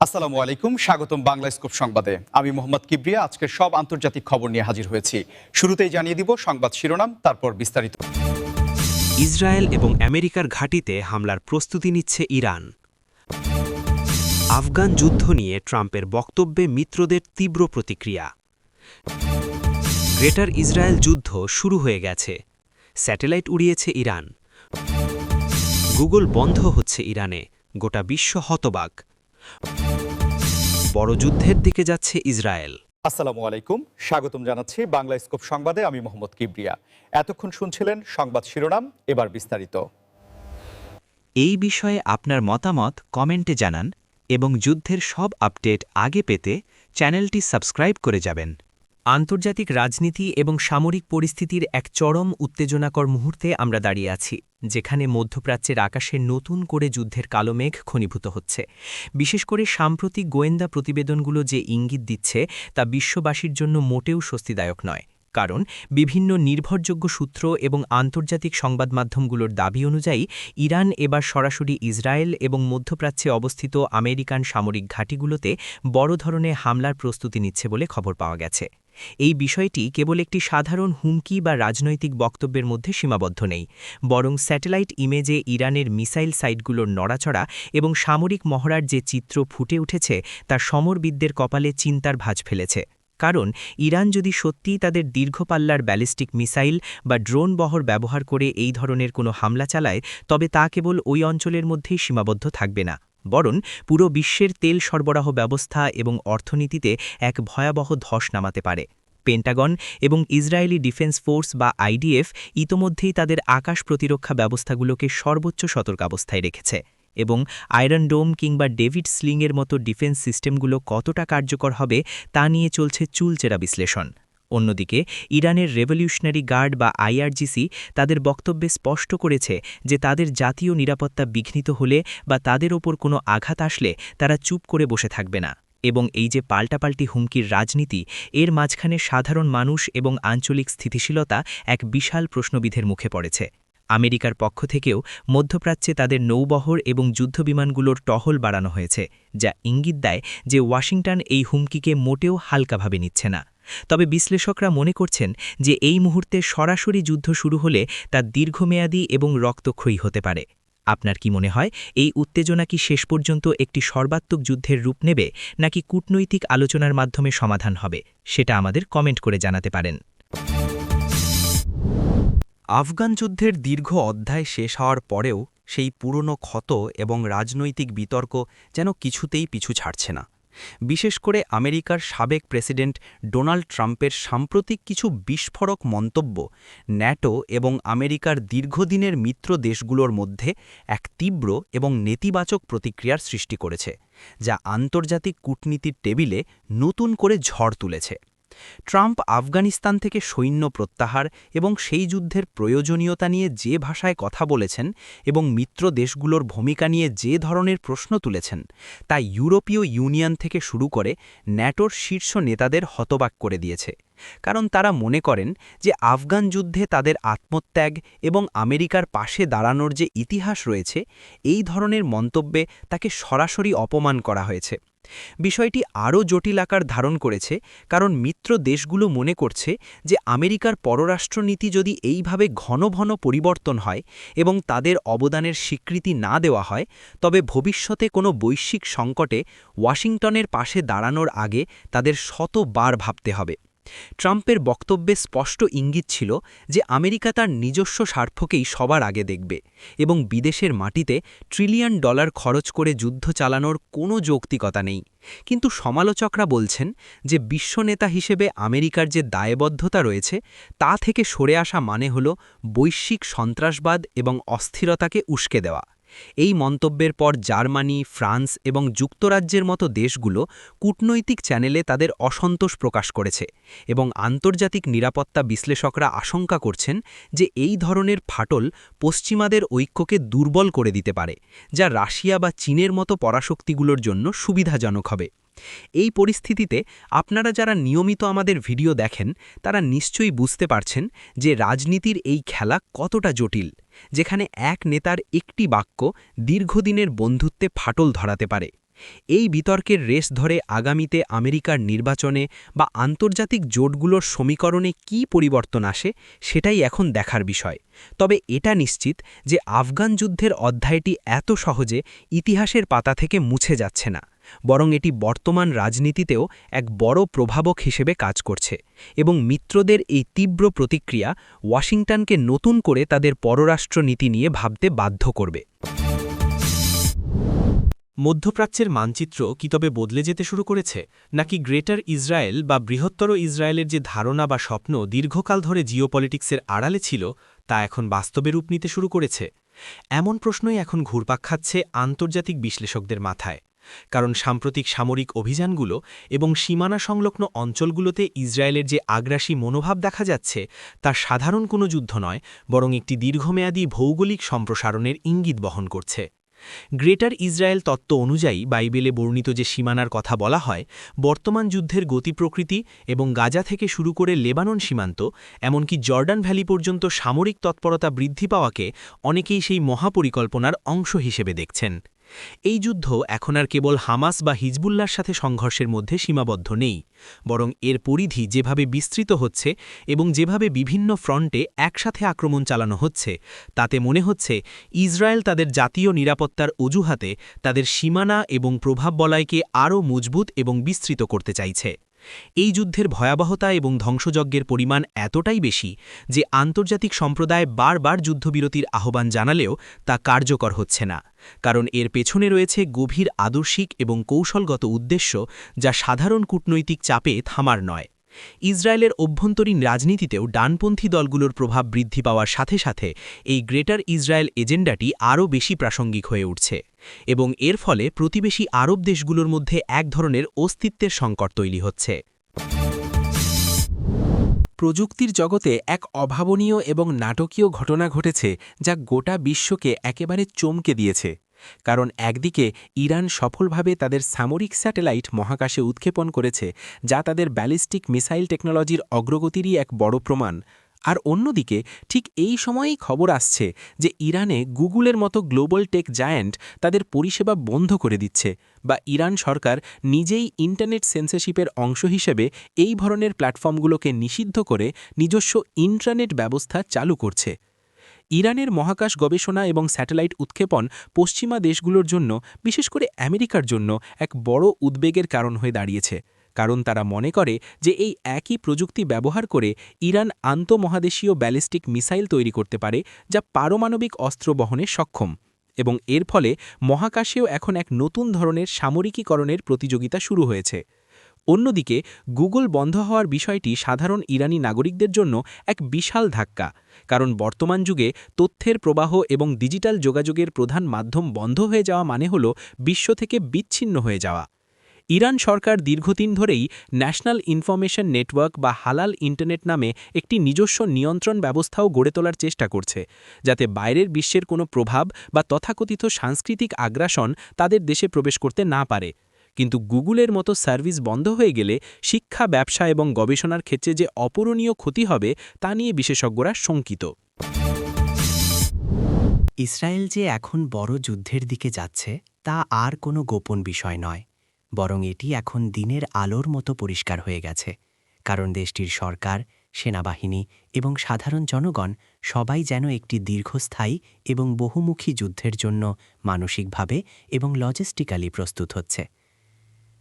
আসসালামু আলাইকুম, স্বাগতম বাংলা স্কোপ সংবাদে। আমি মোহাম্মদ কিবরিয়া আজকের সব আন্তর্জাতিক খবর নিয়ে হাজির হয়েছি। শুরুতেই জানিয়ে দিব সংবাদ শিরোনাম, তারপর বিস্তারিত। ইসরায়েল এবং আমেরিকার ঘাঁটিতে হামলার প্রস্তুতি নিচ্ছে ইরান। আফগান যুদ্ধ নিয়ে ট্রাম্পের বক্তব্যে মিত্রদের তীব্র প্রতিক্রিয়া। গ্রেটার ইসরায়েল যুদ্ধ শুরু হয়ে গেছে। Satellite উড়িয়েছে Iran. গুগল বন্ধ হচ্ছে ইরানে। গোটা বিশ্ব হতবাক। বড় যুদ্ধের দিকে যাচ্ছে ইসরায়েল। আসসালামু আলাইকুম স্বাগতম জানাচ্ছি বাংলা স্কোপ সংবাদে আমি মোহাম্মদ কিবরিয়া। এতক্ষণ শুনছিলেন সংবাদ শিরোনাম এবার বিস্তারিত। এই বিষয়ে আপনার মতামত কমেন্টে জানান এবং যুদ্ধের সব আপডেট আগে পেতে চ্যানেলটি সাবস্ক্রাইব করে যাবেন। আন্তর্জাতিক রাজনীতি এবং সামরিক পরিস্থিতির এক চরম উত্তেজনাকর মুহূর্তে আমরা দাঁড়িয়ে আছি, যেখানে মধ্যপ্রাচ্যের আকাশে নতুন করে যুদ্ধের কালো মেঘ ঘনীভূত হচ্ছে। বিশেষ করে সাম্প্রতিক গোয়েন্দা প্রতিবেদনগুলো যে ইঙ্গিত দিচ্ছে, তা বিশ্ববাসীর জন্য মোটেও স্বস্তিদায়ক নয়। কারণ, বিভিন্ন নির্ভরযোগ্য সূত্র এবং আন্তর্জাতিক সংবাদ মাধ্যমগুলোর দাবি অনুযায়ী, ইরান এবার সরাসরি ইসরায়েল এবং মধ্যপ্রাচ্যে অবস্থিত আমেরিকান সামরিক ঘাঁটিগুলোতে বড় ধরনের হামলার প্রস্তুতি নিচ্ছে বলে খবর পাওয়া গেছে। এই বিষয়টি কেবল একটি সাধারণ হুমকি বা রাজনৈতিক বক্তব্যের মধ্যে সীমাবদ্ধ নেই, বরং স্যাটেলাইট ইমেজে ইরানের মিসাইল সাইটগুলোর নড়াচড়া এবং সামরিক মহড়ার যে চিত্র ফুটে উঠেছে তা সমরবিদদের কপালে চিন্তার ভাঁজ ফেলেছে। কারণ ইরান যদি সত্যিই তাদের দীর্ঘপাল্লার ব্যালিস্টিক মিসাইল বা ড্রোন বহর ব্যবহার করে এই ধরনের কোনো হামলা চালায়, তবে তা কেবল ওই অঞ্চলের মধ্যেই সীমাবদ্ধ থাকবে না। বরং পুরো বিশ্বের তেল সরবরাহ ব্যবস্থা এবং অর্থনীতিতে এক ভয়াবহ ধস নামাতে পারে। পেন্টাগন এবং ইসরায়েলি ডিফেন্স ফোর্স বা আইডিএফ ইতোমধ্যেই তাদের আকাশ প্রতিরক্ষা ব্যবস্থাগুলোকে সর্বোচ্চ সতর্কাবস্থায় রেখেছে এবং আয়রন ডোম কিংবা ডেভিড স্লিংয়ের মতো ডিফেন্স সিস্টেমগুলো কতটা কার্যকর হবে তা নিয়ে চলছে চুলচেরা বিশ্লেষণ। অন্যদিকে, ইরানের রেভলিউশনারি গার্ড বা আইআরজিসি তাদের বক্তব্যে স্পষ্ট করেছে যে তাদের জাতীয় নিরাপত্তা বিঘ্নিত হলে বা তাদের ওপর কোনো আঘাত আসলে তারা চুপ করে বসে থাকবে না। এবং এই যে পাল্টাপাল্টি হুমকির রাজনীতি, এর মাঝখানে সাধারণ মানুষ এবং আঞ্চলিক স্থিতিশীলতা এক বিশাল প্রশ্নবিধের মুখে পড়েছে। আমেরিকার পক্ষ থেকেও মধ্যপ্রাচ্যে তাদের নৌবহর এবং যুদ্ধবিমানগুলোর টহল বাড়ানো হয়েছে, যা ইঙ্গিত দেয় যে ওয়াশিংটন এই হুমকিকে মোটেও হালকাভাবে নিচ্ছে না। তবে বিশ্লেষকরা মনে করছেন যে এই মুহূর্তে সরাসরি যুদ্ধ শুরু হলে তা দীর্ঘমেয়াদী এবং রক্তক্ষয়ী হতে পারে। আপনার কি মনে হয়, এই উত্তেজনা কি শেষ পর্যন্ত একটি সর্বাত্মক যুদ্ধের রূপ নেবে, নাকি কূটনৈতিক আলোচনার মাধ্যমে সমাধান হবে? সেটা আমাদের কমেন্ট করে জানাতে পারেন। আফগান যুদ্ধের দীর্ঘ অধ্যায় শেষ হওয়ার পরেও সেই পুরনো ক্ষত এবং রাজনৈতিক বিতর্ক যেন কিছুতেই পিছু ছাড়ছে না। বিশেষ করে আমেরিকার সাবেক প্রেসিডেন্ট ডোনাল্ড ট্রাম্পের সাম্প্রতিক কিছু বিস্ফোরক মন্তব্য ন্যাটো এবং আমেরিকার দীর্ঘদিনের মিত্র দেশগুলোর মধ্যে এক তীব্র এবং নেতিবাচক প্রতিক্রিয়ার সৃষ্টি করেছে, যা আন্তর্জাতিক কূটনীতির টেবিলে নতুন করে ঝড় তুলেছে। ট্রাম্প আফগানিস্তান থেকে সৈন্য প্রত্যাহার এবং সেই যুদ্ধের প্রয়োজনীয়তা নিয়ে যে ভাষায় কথা বলেছেন এবং মিত্র দেশগুলোর ভূমিকা নিয়ে যে ধরনের প্রশ্ন তুলেছেন, তা ইউরোপীয় ইউনিয়ন থেকে শুরু করে ন্যাটোর শীর্ষ নেতাদের হতবাক করে দিয়েছে। কারণ তারা মনে করেন যে আফগান যুদ্ধে তাদের আত্মত্যাগ এবং আমেরিকার পাশে দাঁড়ানোর যে ইতিহাস রয়েছে, এই ধরনের মন্তব্যে তাকে সরাসরি অপমান করা হয়েছে। বিষয়টি আরও জটিল আকার ধারণ করেছে, কারণ মিত্র দেশগুলো মনে করছে যে আমেরিকার পররাষ্ট্রনীতি যদি এইভাবে ঘন ঘন পরিবর্তন হয় এবং তাদের অবদানের স্বীকৃতি না দেওয়া হয়, তবে ভবিষ্যতে কোনো বৈশ্বিক সংকটে ওয়াশিংটনের পাশে দাঁড়ানোর আগে তাদের শতবার ভাবতে হবে। ট্রাম্পের বক্তব্যে স্পষ্ট ইঙ্গিত ছিল যে আমেরিকা তার নিজস্ব স্বার্থকেই সবার আগে দেখবে এবং বিদেশের মাটিতে ট্রিলিয়ন ডলার খরচ করে যুদ্ধ চালানোর কোনো যৌক্তিকতা নেই। কিন্তু সমালোচকরা বলছেন যে বিশ্বনেতা হিসেবে আমেরিকার যে দায়বদ্ধতা রয়েছে, তা থেকে সরে আসা মানে হল বৈশ্বিক সন্ত্রাসবাদ এবং অস্থিরতাকে উস্কে দেওয়া। এই মন্তব্যের পর জার্মানি, ফ্রান্স এবং যুক্তরাজ্যের মতো দেশগুলো কূটনৈতিক চ্যানেলে তাদের অসন্তোষ প্রকাশ করেছে এবং আন্তর্জাতিক নিরাপত্তা বিশ্লেষকরা আশঙ্কা করছেন যে এই ধরনের ফাটল পশ্চিমাদের ঐক্যকে দুর্বল করে দিতে পারে, যা রাশিয়া বা চীনের মতো পরাশক্তিগুলোর জন্য সুবিধাজনক হবে। এই পরিস্থিতিতে আপনারা যারা নিয়মিত আমাদের ভিডিও দেখেন, তারা নিশ্চয়ই বুঝতে পারছেন যে রাজনীতির এই খেলা কতটা জটিল। যেখানে এক নেতার একটি বাক্য দীর্ঘদিনের বন্ধুত্বে ফাটল ধরাতে পারে। এই বিতর্কের রেস ধরে আগামীতে আমেরিকার নির্বাচনে বা আন্তর্জাতিক জোটগুলোর সমীকরণে কি পরিবর্তন আসে সেটাই এখন দেখার বিষয়। তবে এটা নিশ্চিত যে আফগান যুদ্ধের অধ্যায়টি এত সহজে ইতিহাসের পাতা থেকে মুছে যাচ্ছে না। বরং এটি বর্তমান রাজনীতিতেও এক বড় প্রভাবক হিসেবে কাজ করছে এবং মিত্রদের এই তীব্র প্রতিক্রিয়া ওয়াশিংটনকে নতুন করে তাদের পররাষ্ট্রনীতি নিয়ে ভাবতে বাধ্য করবে। মধ্যপ্রাচ্যের মানচিত্র কি তবে বদলে যেতে শুরু করেছে? নাকি গ্রেটার ইসরায়েল বা বৃহত্তর ইসরায়েলের যে ধারণা বা স্বপ্ন দীর্ঘকাল ধরে জিওপলিটিক্সের আড়ালে ছিল, তা এখন বাস্তবে রূপ নিতে শুরু করেছে? এমন প্রশ্নই এখন ঘুরপাক খাচ্ছে আন্তর্জাতিক বিশ্লেষকদের মাথায়। কারণ সাম্প্রতিক সামরিক অভিযানগুলো এবং সীমানা সংলগ্ন অঞ্চলগুলোতে ইসরায়েলের যে আগ্রাসী মনোভাব দেখা যাচ্ছে, তা সাধারণ কোনো যুদ্ধ নয়, বরং একটি দীর্ঘমেয়াদী ভৌগোলিক সম্প্রসারণের ইঙ্গিত বহন করছে। গ্রেটার ইসরায়েল তত্ত্ব অনুযায়ী বাইবেলে বর্ণিত যে সীমানার কথা বলা হয়, বর্তমান যুদ্ধের গতি প্রকৃতি এবং গাজা থেকে শুরু করে লেবানন সীমান্ত, এমনকি জর্ডান ভ্যালি পর্যন্ত সামরিক তৎপরতা বৃদ্ধি পাওয়াকে অনেকেই সেই মহাপরিকল্পনার অংশ হিসেবে দেখছেন। এই যুদ্ধ এখন আর কেবল হামাস বা হিজবুল্লার সাথে সংঘর্ষের মধ্যে সীমাবদ্ধ নেই, বরং এর পরিধি যেভাবে বিস্তৃত হচ্ছে এবং যেভাবে বিভিন্ন ফ্রন্টে একসাথে আক্রমণ চালানো হচ্ছে, তাতে মনে হচ্ছে ইসরায়েল তাদের জাতীয় নিরাপত্তার অজুহাতে তাদের সীমানা এবং প্রভাব বলয়কে আরও মজবুত এবং বিস্তৃত করতে চাইছে। এই যুদ্ধের ভয়াবহতা এবং ধ্বংসযজ্ঞের পরিমাণ এতটাই বেশি যে আন্তর্জাতিক সম্প্রদায় বারবার যুদ্ধবিরতির আহ্বান জানালেও তা কার্যকর হচ্ছে না, কারণ এর পেছনে রয়েছে গভীর আদর্শিক এবং কৌশলগত উদ্দেশ্য যা সাধারণ কূটনৈতিক চাপে থামার নয়। ইসরায়েলের অভ্যন্তরীণ রাজনীতিতেও ডানপন্থী দলগুলোর প্রভাব বৃদ্ধি পাওয়ার সাথে সাথে এই গ্রেটার ইসরায়েল এজেন্ডাটি আরও বেশি প্রাসঙ্গিক হয়ে উঠছে এবং এর ফলে প্রতিবেশী আরব দেশগুলোর মধ্যে এক ধরনের অস্তিত্বের সংকট তৈরি হচ্ছে। প্রযুক্তির জগতে এক অভাবনীয় এবং নাটকীয় ঘটনা ঘটেছে যা গোটা বিশ্বকে একেবারে চমকে দিয়েছে। কারণ একদিকে ইরান সফলভাবে তাদের সামরিক স্যাটেলাইট মহাকাশে উৎক্ষেপণ করেছে, যা তাদের ব্যালিস্টিক মিসাইল টেকনোলজির অগ্রগতিরই এক বড় প্রমাণ। আর অন্যদিকে, ঠিক এই সময়েই খবর আসছে যে ইরানে গুগলের মতো গ্লোবাল টেক জায়ান্ট তাদের পরিষেবা বন্ধ করে দিচ্ছে বা ইরান সরকার নিজেই ইন্টারনেট সেন্সরশিপের অংশ হিসেবে এই ধরনের প্ল্যাটফর্মগুলোকে নিষিদ্ধ করে নিজস্ব ইন্টারনেট ব্যবস্থা চালু করছে। ইরানের মহাকাশ গবেষণা এবং স্যাটেলাইট উৎক্ষেপণ পশ্চিমা দেশগুলোর জন্য, বিশেষ করে আমেরিকার জন্য, এক বড় উদ্বেগের কারণ হয়ে দাঁড়িয়েছে। কারণ তারা মনে করে যে এই একই প্রযুক্তি ব্যবহার করে ইরান আন্তঃমহাদেশীয় ব্যালিস্টিক মিসাইল তৈরি করতে পারে, যা পারমাণবিক অস্ত্র বহনে সক্ষম। এবং এর ফলে মহাকাশেও এখন এক নতুন ধরনের সামরিকীকরণের প্রতিযোগিতা শুরু হয়েছে। অন্যদিকে, গুগল বন্ধ হওয়ার বিষয়টি সাধারণ ইরানি নাগরিকদের জন্য এক বিশাল ধাক্কা, কারণ বর্তমান যুগে তথ্যের প্রবাহ এবং ডিজিটাল যোগাযোগের প্রধান মাধ্যম বন্ধ হয়ে যাওয়া মানে হল বিশ্ব থেকে বিচ্ছিন্ন হয়ে যাওয়া। ইরান সরকার দীর্ঘদিন ধরেই ন্যাশনাল ইনফরমেশন নেটওয়ার্ক বা হালাল ইন্টারনেট নামে একটি নিজস্ব নিয়ন্ত্রণ ব্যবস্থাও গড়ে তোলার চেষ্টা করছে, যাতে বাইরের বিশ্বের কোনো প্রভাব বা তথাকথিত সাংস্কৃতিক আগ্রাসন তাদের দেশে প্রবেশ করতে না পারে। কিন্তু গুগলের মতো সার্ভিস বন্ধ হয়ে গেলে শিক্ষা, ব্যবসা এবং গবেষণার ক্ষেত্রে যে অপূরণীয় ক্ষতি হবে, তা নিয়ে বিশেষজ্ঞরা শঙ্কিত। ইসরায়েল যে এখন বড় যুদ্ধের দিকে যাচ্ছে, তা আর কোনো গোপন বিষয় নয়। বরং এটি এখন দিনের আলোর মতো পরিষ্কার হয়ে গেছে। কারণ দেশটির সরকার, সেনাবাহিনী এবং সাধারণ জনগণ সবাই যেন একটি দীর্ঘস্থায়ী এবং বহুমুখী যুদ্ধের জন্য মানসিকভাবে এবং লজিস্টিক্যালি প্রস্তুত হচ্ছে।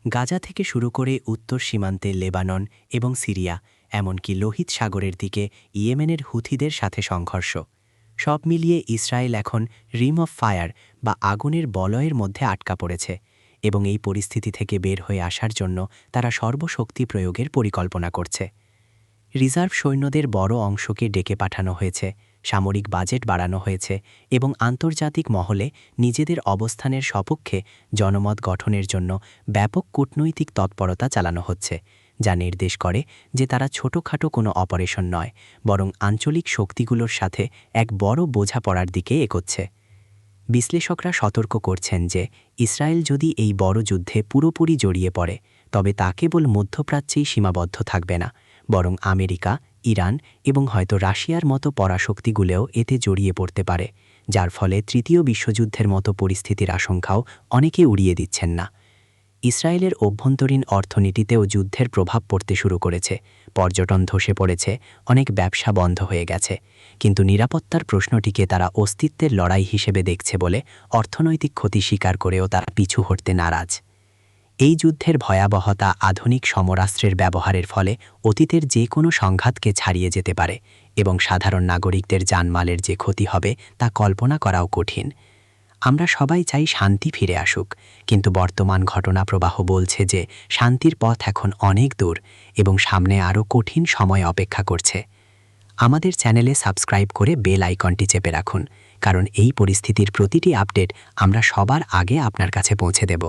গাজা থেকে শুরু করে উত্তর সীমান্তে লেবানন এবং সিরিয়া, এমনকি লোহিত সাগরের দিকে ইয়েমেনের হুথিদের সাথে সংঘর্ষ। সব মিলিয়ে ইসরায়েল এখন রিম অফ ফায়ার বা আগুনের বলয়ের মধ্যে আটকা পড়েছে এবং এই পরিস্থিতি থেকে বের হয়ে আসার জন্য তারা সর্বশক্তি প্রয়োগের পরিকল্পনা করছে। রিজার্ভ সৈন্যদের বড় অংশকে ডেকে পাঠানো হয়েছে সামরিক বাজেট বাড়ানো হয়েছে এবং আন্তর্জাতিক মহলে নিজেদের অবস্থানের সপক্ষে জনমত গঠনের জন্য ব্যাপক কূটনৈতিক তৎপরতা চালানো হচ্ছে, যা নির্দেশ করে যে তারা ছোটখাটো কোনো অপারেশন নয়, বরং আঞ্চলিক শক্তিগুলোর সাথে এক বড় বোঝাপড়ার দিকে এগোচ্ছে। বিশ্লেষকরা সতর্ক করছেন যে ইসরায়েল যদি এই বড় যুদ্ধে পুরোপুরি জড়িয়ে পড়ে, তবে তা কেবল মধ্যপ্রাচ্যেই সীমাবদ্ধ থাকবে না, বরং আমেরিকা ইরান এবং হয়তো রাশিয়ার মতো পরাশক্তিগুলোও এতে জড়িয়ে পড়তে পারে, যার ফলে তৃতীয় বিশ্বযুদ্ধের মতো পরিস্থিতির আশঙ্কাও অনেকে উড়িয়ে দিচ্ছেন না। ইসরায়েলের অভ্যন্তরীণ অর্থনীতিতেও যুদ্ধের প্রভাব পড়তে শুরু করেছে, পর্যটন ধসে পড়েছে, অনেক ব্যবসা বন্ধ হয়ে গেছে। কিন্তু নিরাপত্তার প্রশ্নটিকে তারা অস্তিত্বের লড়াই হিসেবে দেখছে বলে অর্থনৈতিক ক্ষতি স্বীকার করেও তারা পিছু হটতে নারাজ। এই যুদ্ধের ভয়াবহতা আধুনিক সমরাস্ত্রের ব্যবহারের ফলে অতীতের যে কোনো সংঘাতকে ছাড়িয়ে যেতে পারে এবং সাধারণ নাগরিকদের জানমালের যে ক্ষতি হবে তা কল্পনা করাও কঠিন। আমরা সবাই চাই শান্তি ফিরে আসুক, কিন্তু বর্তমান ঘটনা প্রবাহ বলছে যে শান্তির পথ এখন অনেক দূর এবং সামনে আরও কঠিন সময় অপেক্ষা করছে। আমাদের চ্যানেলে সাবস্ক্রাইব করে বেল আইকনটি চেপে রাখুন, কারণ এই পরিস্থিতির প্রতিটি আপডেট আমরা সবার আগে আপনার কাছে পৌঁছে দেব।